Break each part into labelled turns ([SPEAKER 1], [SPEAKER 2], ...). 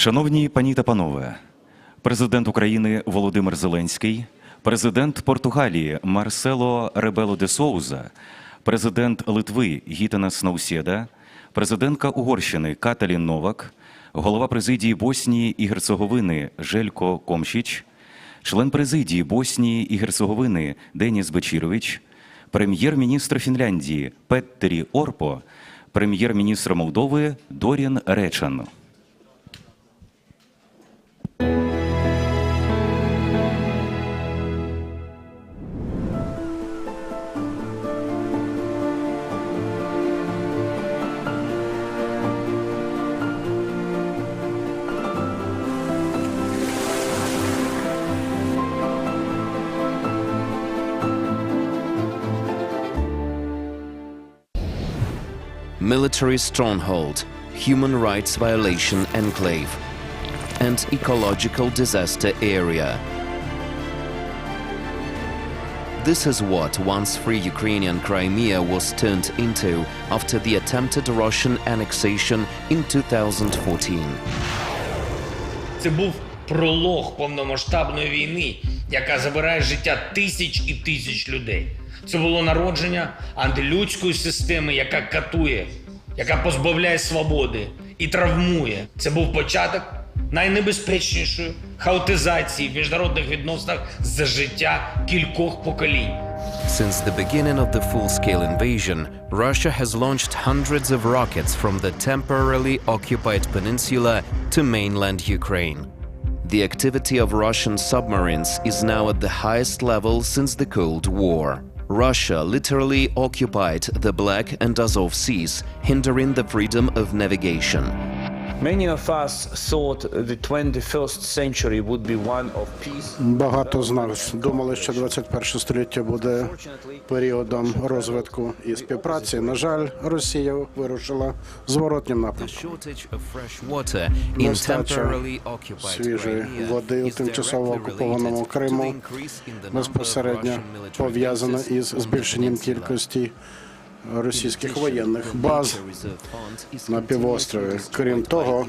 [SPEAKER 1] Шановні пані та панове, президент України Володимир Зеленський, президент Португалії Марсело Ребело де Соуза, президент Литви Гітанас Наусєда, президентка Угорщини Каталін Новак, голова президії Боснії і Герцеговини Желько Комшіч, член президії Боснії і Герцеговини Деніс Бечірович, прем'єр-міністр Фінляндії Петтері Орпо, прем'єр-міністр Молдови Дорін Речан.
[SPEAKER 2] Military stronghold, human rights violation enclave, and ecological disaster area. This is what once free Ukrainian Crimea was turned into after the attempted Russian annexation in 2014.
[SPEAKER 3] Це був пролог повномасштабної війни, яка забирає життя тисяч і тисяч людей. Це було народження антилюдської системи, яка катує, яка позбавляє свободи і травмує. Це був початок найнебезпечнішої хаотизації в міжнародних відносинах за життя кількох поколінь.
[SPEAKER 2] Since the beginning of the full scale invasion, Russia has launched hundreds of rockets from the temporarily occupied peninsula to mainland Ukraine. The activity of Russian submarines is now at the highest level since the Cold War. Russia literally occupied the Black and Azov seas, hindering the freedom of navigation.
[SPEAKER 4] Багато з нас думали, що 21 століття буде періодом розвитку і співпраці. На жаль, Росія вирушила зворотнім
[SPEAKER 2] The
[SPEAKER 4] напрямком. Нестача свіжої води у тимчасово окупованому Криму безпосередньо пов'язана із збільшенням кількості російських воєнних баз на півострові. Крім того,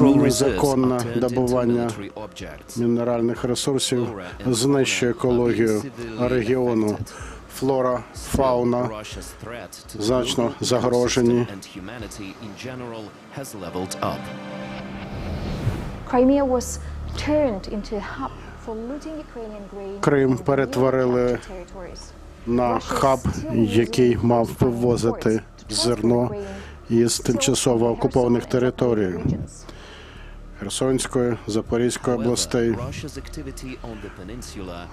[SPEAKER 4] незаконне добування мінеральних ресурсів знищує екологію регіону. Флора, фауна значно загрожені. Крим перетворили. На хаб, який мав вивозити зерно із тимчасово окупованих територій Херсонської, Запорізької областей.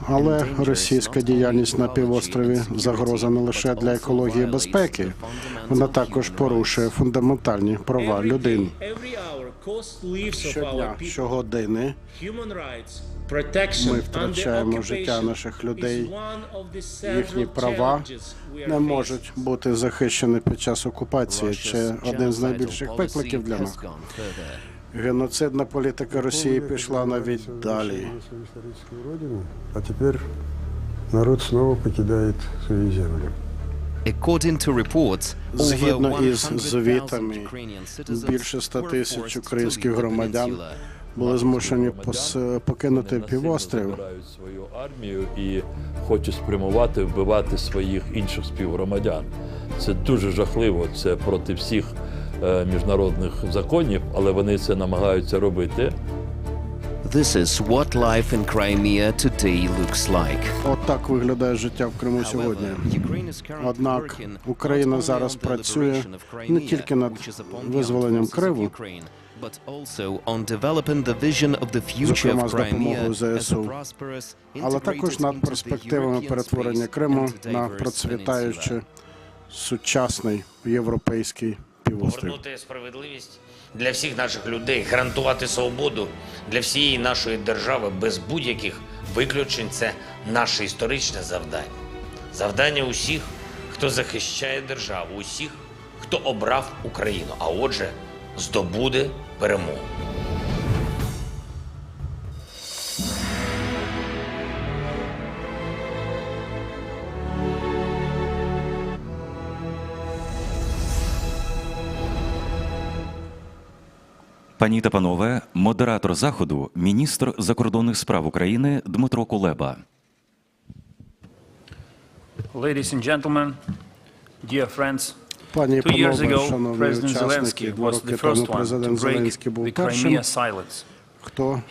[SPEAKER 4] Але російська діяльність на півострові загроза не лише для екології і безпеки, вона також порушує фундаментальні права людини. Щодня, щогодини
[SPEAKER 5] Human rights, protection
[SPEAKER 4] ми втрачаємо життя наших людей.
[SPEAKER 5] is one of the
[SPEAKER 4] Їхні права
[SPEAKER 5] challenges we are
[SPEAKER 4] не можуть бути захищені під час окупації. Це один з найбільших викликів для нас. Геноцидна політика Росії пішла навіть далі.
[SPEAKER 6] свою а теперь народ снова покидает свои земли.
[SPEAKER 4] Згідно із звітами, більше 100 тисяч українських громадян були змушені пос- покинути півострів.
[SPEAKER 7] свою армію і хочуть спрямувати вбивати своїх інших співгромадян. Це дуже жахливо. Це проти всіх е, міжнародних законів, але вони це намагаються робити.
[SPEAKER 2] This is what life in Crimea today looks like.
[SPEAKER 4] От так виглядає життя в Криму сьогодні. Однак Україна зараз працює не тільки над визволенням Криму,
[SPEAKER 2] but also on developing the vision of the future
[SPEAKER 4] зокрема
[SPEAKER 2] of
[SPEAKER 4] з допомогою
[SPEAKER 2] Crimea as a
[SPEAKER 4] ЗСУ,
[SPEAKER 2] prosperous,
[SPEAKER 4] але також над перспективами перетворення Криму на процвітаючий сучасний європейський півострів.
[SPEAKER 3] Повернути справедливість для всіх наших людей, гарантувати свободу для всієї нашої держави без будь-яких виключень це наше історичне завдання. Завдання усіх, хто захищає державу, усіх, хто обрав Україну, а отже, здобуде перемогу.
[SPEAKER 1] Пані та панове, модератор заходу, міністр закордонних справ України Дмитро Кулеба.
[SPEAKER 8] Ladies and gentlemen, dear friends,
[SPEAKER 4] Пані і
[SPEAKER 8] two years
[SPEAKER 4] панове,
[SPEAKER 8] ago,
[SPEAKER 4] шановні
[SPEAKER 8] President
[SPEAKER 4] учасники,
[SPEAKER 8] Zelensky
[SPEAKER 4] два
[SPEAKER 8] was
[SPEAKER 4] роки
[SPEAKER 8] the
[SPEAKER 4] тому
[SPEAKER 8] first one to
[SPEAKER 4] президент
[SPEAKER 8] break
[SPEAKER 4] Зеленський був
[SPEAKER 8] the
[SPEAKER 4] першим,
[SPEAKER 8] Crimea silence.
[SPEAKER 4] хто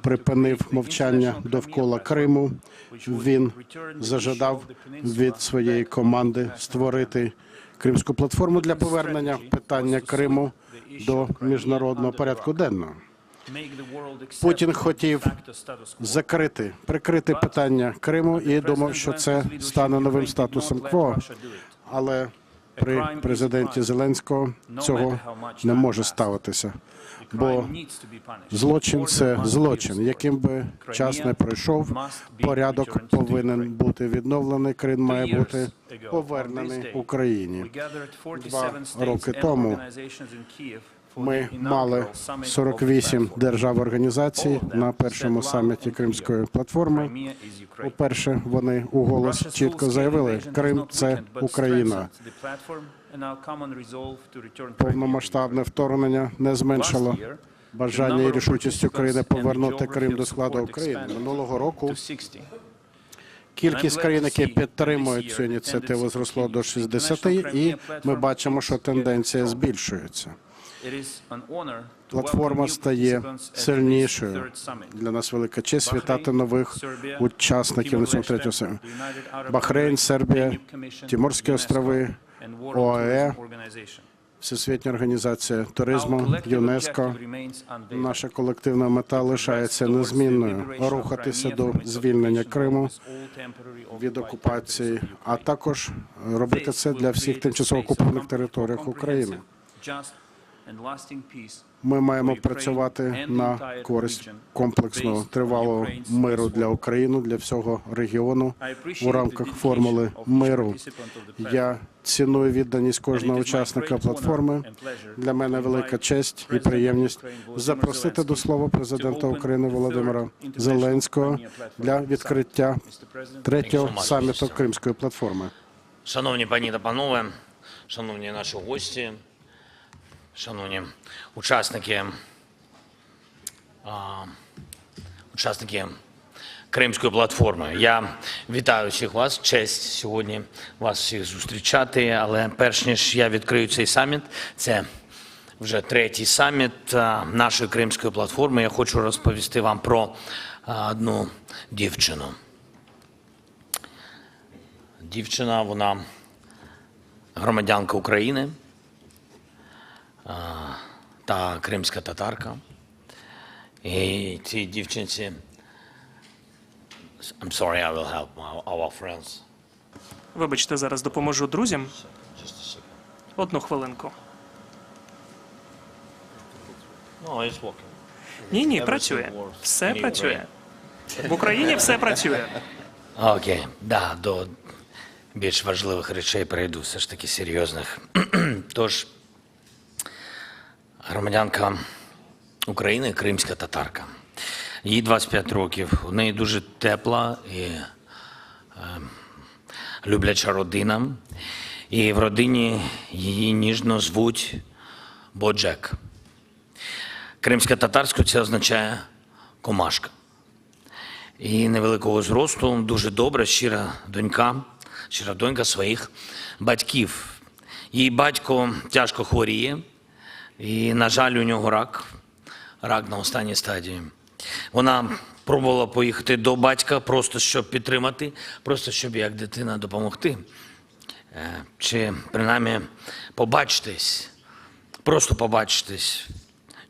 [SPEAKER 4] припинив мовчання довкола Криму. Він зажадав від своєї команди створити кримську платформу для повернення питання Криму до міжнародного порядку денного. Путін хотів закрити, прикрити питання Криму і думав, що це стане новим статусом кво. Але при президенті Зеленського цього не може ставитися. Бо злочин це злочин, яким би час не пройшов. Порядок повинен бути відновлений. Крим має бути повернений Україні. Два роки тому Ми мали 48 держав-організацій на першому саміті Кримської платформи. По-перше, вони у голос чітко заявили, Крим це Україна. Повномасштабне вторгнення не зменшило бажання і рішучість України повернути Крим до складу України. Минулого року кількість країн, які підтримують цю ініціативу, зросло до 60, і ми бачимо, що тенденція збільшується. Платформа стає сильнішою. Для нас велика честь вітати нових учасників на цьому третьому саміті. Бахрейн, Сербія, Тиморські острови, ОАЕ, Всесвітня організація туризму, ЮНЕСКО. Наша колективна мета лишається незмінною рухатися до звільнення Криму від окупації, а також робити це для всіх тимчасово окупованих територіях України. Ми маємо працювати на користь комплексного тривалого миру для України, для всього регіону у рамках формули миру. Я ціную відданість кожного учасника платформи. Для мене велика честь і приємність запросити до слова президента України Володимира Зеленського для відкриття третього саміту Кримської платформи.
[SPEAKER 3] Шановні пані та панове, шановні наші гості, шановні учасники, учасники Кримської платформи. Я вітаю всіх вас. Честь сьогодні вас всіх зустрічати. Але перш ніж я відкрию цей саміт, це вже третій саміт нашої Кримської платформи. Я хочу розповісти вам про одну дівчину. Дівчина, вона громадянка України та кримська татарка. І цій дівчинці. I'm sorry, I will help our, friends.
[SPEAKER 9] Вибачте, зараз допоможу друзям. Одну хвилинку.
[SPEAKER 3] No, it's working.
[SPEAKER 9] Ні, ні, працює. Все працює. В Україні все працює.
[SPEAKER 3] Окей, да, до більш важливих речей перейду, все ж таки серйозних. Тож, громадянка України, кримська татарка. Їй 25 років. У неї дуже тепла і е, любляча родина. І в родині її ніжно звуть Боджек. Кримська татарською це означає комашка і невеликого зросту, дуже добра, щира донька, щира донька своїх батьків. Її батько тяжко хворіє, і, на жаль, у нього рак, рак на останній стадії. Вона пробувала поїхати до батька, просто щоб підтримати, просто щоб як дитина допомогти. Е, Чи принаймні побачитись, просто побачитись.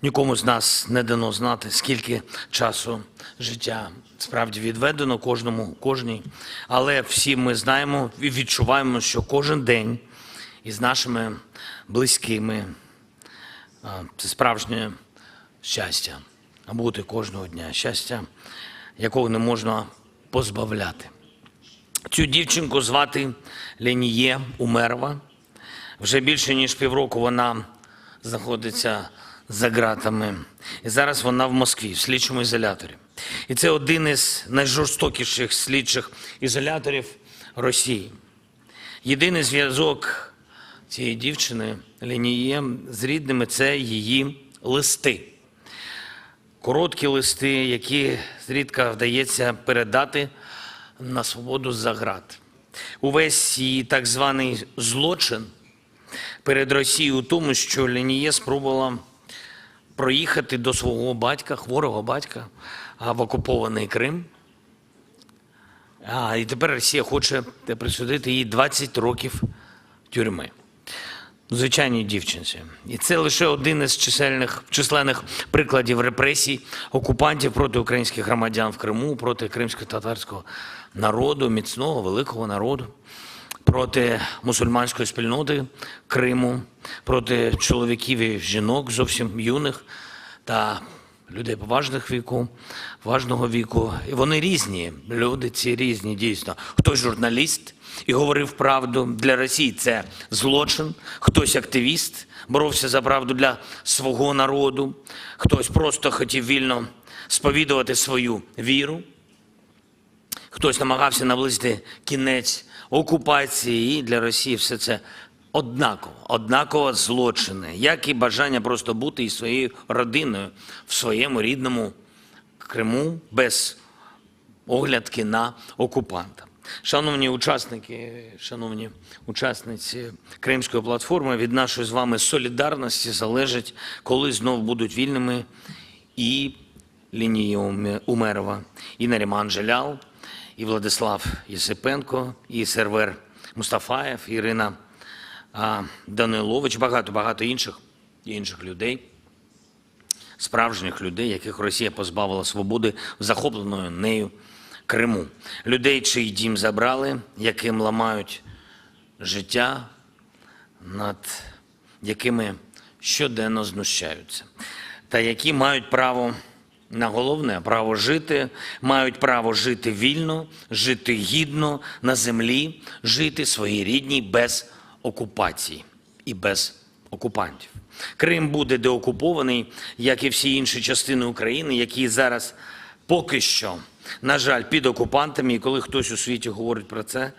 [SPEAKER 3] Нікому з нас не дано знати, скільки часу життя справді відведено кожному, кожній. Але всі ми знаємо і відчуваємо, що кожен день із нашими близькими це справжнє щастя. А бути кожного дня щастя, якого не можна позбавляти. Цю дівчинку звати Леніє Умерова. Вже більше ніж півроку вона знаходиться за ґратами. І зараз вона в Москві, в слідчому ізоляторі. І це один із найжорстокіших слідчих ізоляторів Росії. Єдиний зв'язок цієї дівчини Леніє з рідними це її листи. Короткі листи, які зрідка вдається передати на свободу за град. Увесь її так званий злочин перед Росією у тому, що Леніє спробувала проїхати до свого батька, хворого батька, в окупований Крим. А, і тепер Росія хоче присудити їй 20 років тюрми. Звичайній дівчинці. І це лише один із чисельних, численних прикладів репресій окупантів проти українських громадян в Криму, проти кримсько-татарського народу, міцного великого народу, проти мусульманської спільноти Криму, проти чоловіків і жінок зовсім юних та людей поважних віку, поважного віку. І вони різні. Люди ці різні, дійсно. Хтось журналіст і говорив правду. Для Росії це злочин, хтось активіст, боровся за правду для свого народу, хтось просто хотів вільно сповідувати свою віру. Хтось намагався наблизити кінець окупації, і для Росії все це однаково, однаково злочини, як і бажання просто бути із своєю родиною в своєму рідному Криму без оглядки на окупанта. Шановні учасники, шановні учасниці Кримської платформи, від нашої з вами солідарності залежить, коли знов будуть вільними і Лінія Уме- Умерова, і Наріман Желял, і Владислав Єсипенко, і сервер Мустафаєв, Ірина Данилович, багато-багато інших, інших людей справжніх людей, яких Росія позбавила свободи в захопленої нею Криму. Людей, чий дім забрали, яким ламають життя, над якими щоденно знущаються, та які мають право на головне право жити, мають право жити вільно, жити гідно на землі, жити своїй рідній без окупації і без окупантів. Крим буде деокупований, як і всі інші частини України, які зараз поки що, на жаль, під окупантами. І коли хтось у світі говорить про це,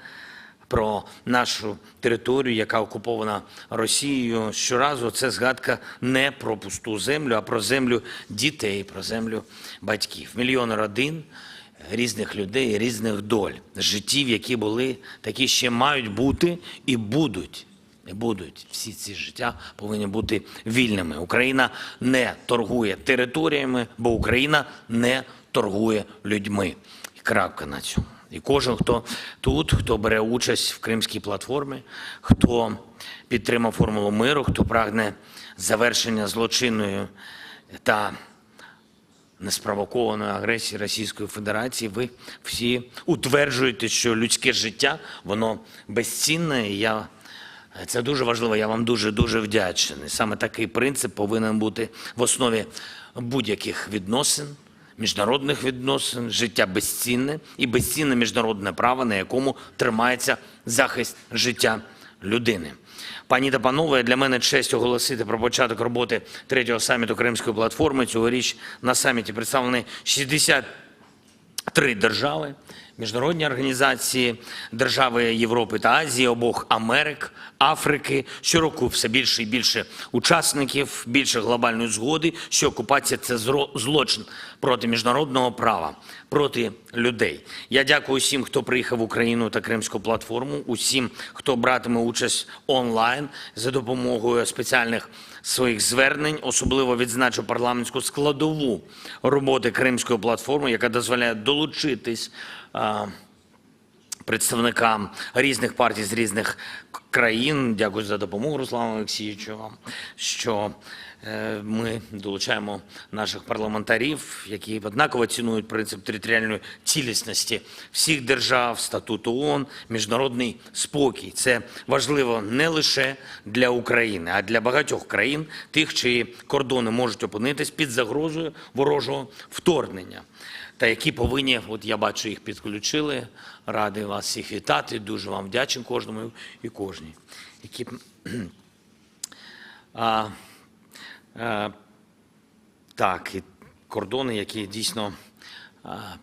[SPEAKER 3] про нашу територію, яка окупована Росією, щоразу це згадка не про пусту землю, а про землю дітей, про землю батьків. Мільйони родин, різних людей, різних доль, життів, які були, такі ще мають бути і будуть. І будуть всі ці життя повинні бути вільними. Україна не торгує територіями, бо Україна не торгує людьми. І крапка на цьому. І кожен, хто тут, хто бере участь в Кримській платформі, хто підтримав формулу миру, хто прагне завершення злочинної та неспровокованої агресії Російської Федерації, ви всі утверджуєте, що людське життя воно безцінне. І я це дуже важливо. Я вам дуже дуже вдячний. Саме такий принцип повинен бути в основі будь-яких відносин, міжнародних відносин, життя безцінне і безцінне міжнародне право, на якому тримається захист життя людини. Пані та панове, для мене честь оголосити про початок роботи третього саміту Кримської платформи. Цьогоріч на саміті представлені 63 держави, міжнародні організації, держави Європи та Азії, обох Америк, Африки. Щороку все більше і більше учасників, більше глобальної згоди, що окупація це злочин проти міжнародного права, проти людей. Я дякую всім, хто приїхав в Україну та Кримську платформу, усім, хто братиме участь онлайн за допомогою спеціальних своїх звернень. Особливо відзначу парламентську складову роботи Кримської платформи, яка дозволяє долучитись. Представникам різних партій з різних країн. Дякую за допомогу, Руслану Олексійовичу, вам, що е, ми долучаємо наших парламентарів, які однаково цінують принцип територіальної цілісності всіх держав, статуту ООН, міжнародний спокій. Це важливо не лише для України, а для багатьох країн, тих, чиї кордони можуть опинитись під загрозою ворожого вторгнення та які повинні, от я бачу, їх підключили. Радий вас всіх вітати. Дуже вам вдячний кожному і кожній. Які... а, а, так, і кордони, які дійсно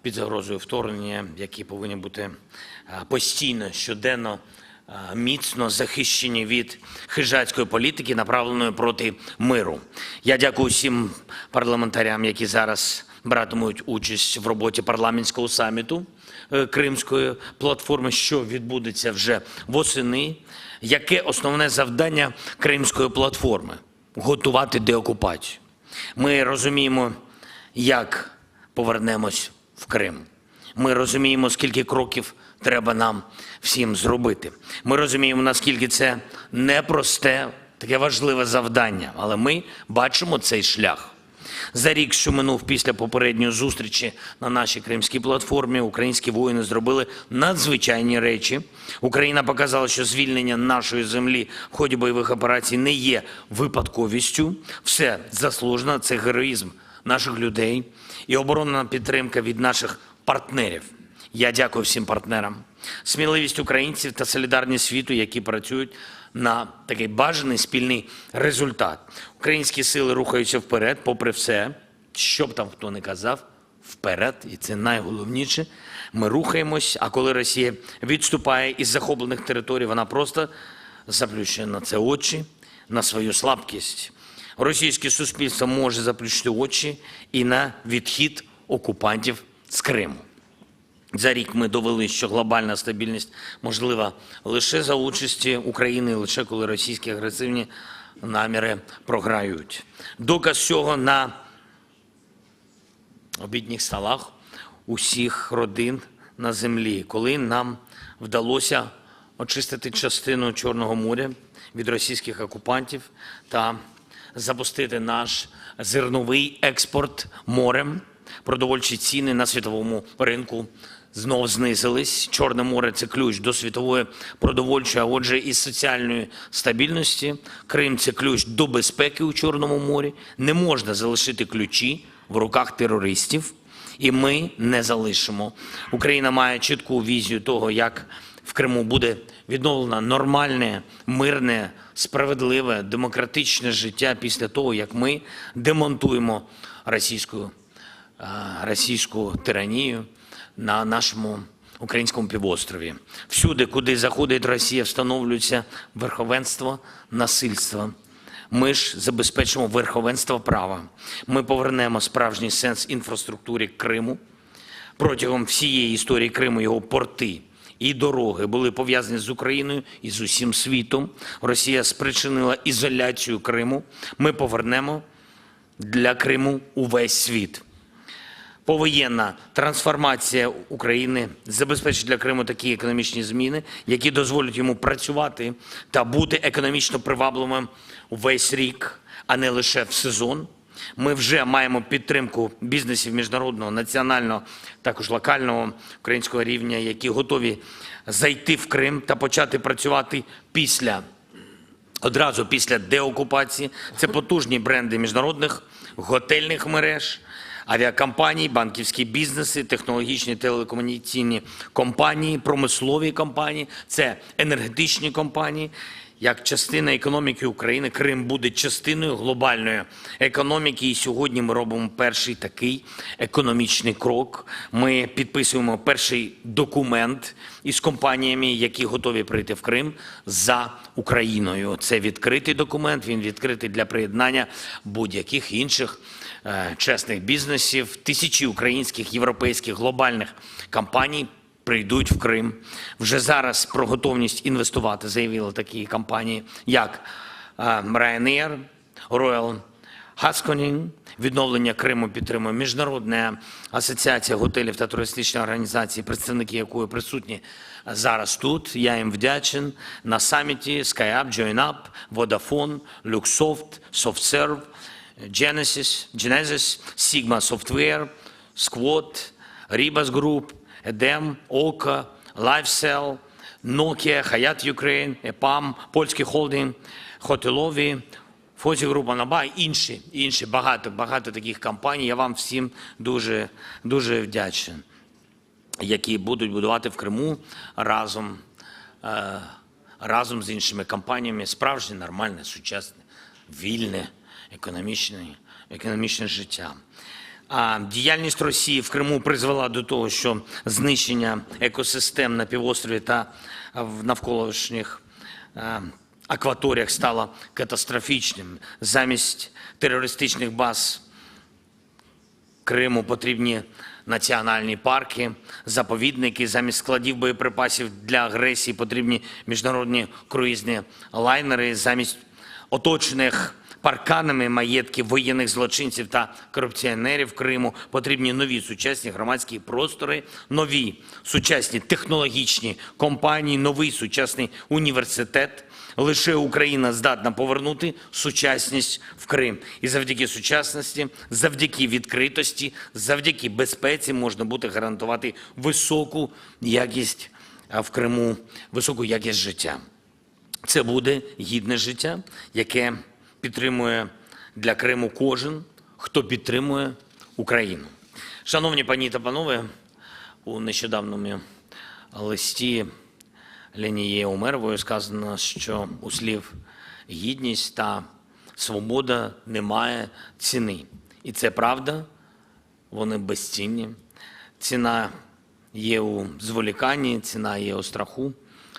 [SPEAKER 3] під загрозою вторгнення, які повинні бути постійно, щоденно міцно захищені від хижацької політики, направленої проти миру. Я дякую всім парламентарям, які зараз братимуть участь в роботі парламентського саміту е, Кримської платформи, що відбудеться вже восени. Яке основне завдання Кримської платформи? Готувати деокупацію. Ми розуміємо, як повернемось в Крим. Ми розуміємо, скільки кроків треба нам всім зробити. Ми розуміємо, наскільки це непросте, таке важливе завдання, але ми бачимо цей шлях. За рік, що минув після попередньої зустрічі на нашій кримській платформі, українські воїни зробили надзвичайні речі. Україна показала, що звільнення нашої землі в ході бойових операцій не є випадковістю. Все заслужено, це героїзм наших людей і оборонна підтримка від наших партнерів. Я дякую всім партнерам, сміливість українців та солідарність світу, які працюють на такий бажаний спільний результат. Українські сили рухаються вперед, попри все, що б там хто не казав, вперед, і це найголовніше. Ми рухаємось. А коли Росія відступає із захоплених територій, вона просто заплющує на це очі, на свою слабкість. Російське суспільство може заплющити очі і на відхід окупантів з Криму. За рік ми довели, що глобальна стабільність можлива лише за участі України, лише коли російські агресивні наміри програють. Доказ цього на обідніх столах усіх родин на землі, коли нам вдалося очистити частину Чорного моря від російських окупантів та запустити наш зерновий експорт морем. Продовольчі ціни на світовому ринку знов знизились. Чорне море це ключ до світової продовольчої, а отже, і соціальної стабільності. Крим це ключ до безпеки у Чорному морі. Не можна залишити ключі в руках терористів, і ми не залишимо. Україна має чітку візію того, як в Криму буде відновлено нормальне, мирне, справедливе, демократичне життя після того, як ми демонтуємо російську е, російську тиранію на нашому українському півострові. Всюди, куди заходить Росія, встановлюється верховенство насильства. Ми ж забезпечимо верховенство права. Ми повернемо справжній сенс інфраструктурі Криму. Протягом всієї історії Криму його порти і дороги були пов'язані з Україною і з усім світом. Росія спричинила ізоляцію Криму. Ми повернемо для Криму увесь світ. Повоєнна трансформація України забезпечить для Криму такі економічні зміни, які дозволять йому працювати та бути економічно привабливим весь рік, а не лише в сезон. Ми вже маємо підтримку бізнесів міжнародного, національного, також локального українського рівня, які готові зайти в Крим та почати працювати після одразу після деокупації. Це потужні бренди міжнародних готельних мереж, авіакомпаній, банківські бізнеси, технологічні телекомунікаційні компанії, промислові компанії, це енергетичні компанії. Як частина економіки України, Крим буде частиною глобальної економіки. І сьогодні ми робимо перший такий економічний крок. Ми підписуємо перший документ із компаніями, які готові прийти в Крим за Україною. Це відкритий документ. Він відкритий для приєднання будь-яких інших чесних бізнесів. Тисячі українських, європейських, глобальних компаній прийдуть в Крим. Вже зараз про готовність інвестувати заявили такі компанії, як е, Ryanair, Royal Haskoning, відновлення Криму підтримує Міжнародна асоціація готелів та туристичних організацій, представники якої присутні зараз тут. Я їм вдячен на саміті SkyUp, JoinUp, Vodafone, Luxoft, SoftServe, Genesis, Genesis, Sigma Software, Squad, Ribas Group, Edem, Ока, LifeCell, Nokia, Hayat Ukraine, EPAM, Польський холдинг, Хотелові, Фозі Група Наба, інші, інші багато, багато таких компаній. Я вам всім дуже, дуже вдячний, які будуть будувати в Криму разом, е, разом з іншими компаніями справжнє, нормальне, сучасне, вільне, економічне, життя. А діяльність Росії в Криму призвела до того, що знищення екосистем на півострові та в навколишніх е, акваторіях стало катастрофічним. Замість терористичних баз Криму потрібні національні парки, заповідники. Замість складів боєприпасів для агресії потрібні міжнародні круїзні лайнери. Замість оточених парканами маєтків воєнних злочинців та корупціонерів Криму потрібні нові сучасні громадські простори, нові сучасні технологічні компанії, новий сучасний університет. Лише Україна здатна повернути сучасність в Крим. І завдяки сучасності, завдяки відкритості, завдяки безпеці можна буде гарантувати високу якість в Криму, високу якість життя. Це буде гідне життя, яке підтримує для Криму кожен, хто підтримує Україну. Шановні пані та панове, у нещодавному листі Леніє Умеровою сказано, що у слів гідність та свобода немає ціни. І це правда, вони безцінні. Ціна є у зволіканні, ціна є у страху,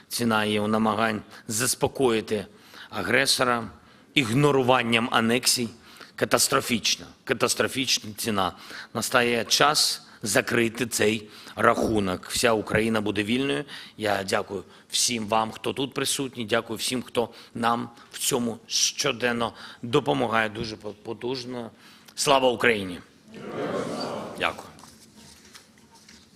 [SPEAKER 3] ціна є у намагань заспокоїти агресора, ігноруванням анексій. Катастрофічна, катастрофічна ціна. Настає час закрити цей рахунок. Вся Україна буде вільною. Я дякую всім вам, хто тут присутній. Дякую всім, хто нам в цьому щоденно допомагає дуже потужно. Слава Україні! Дякую.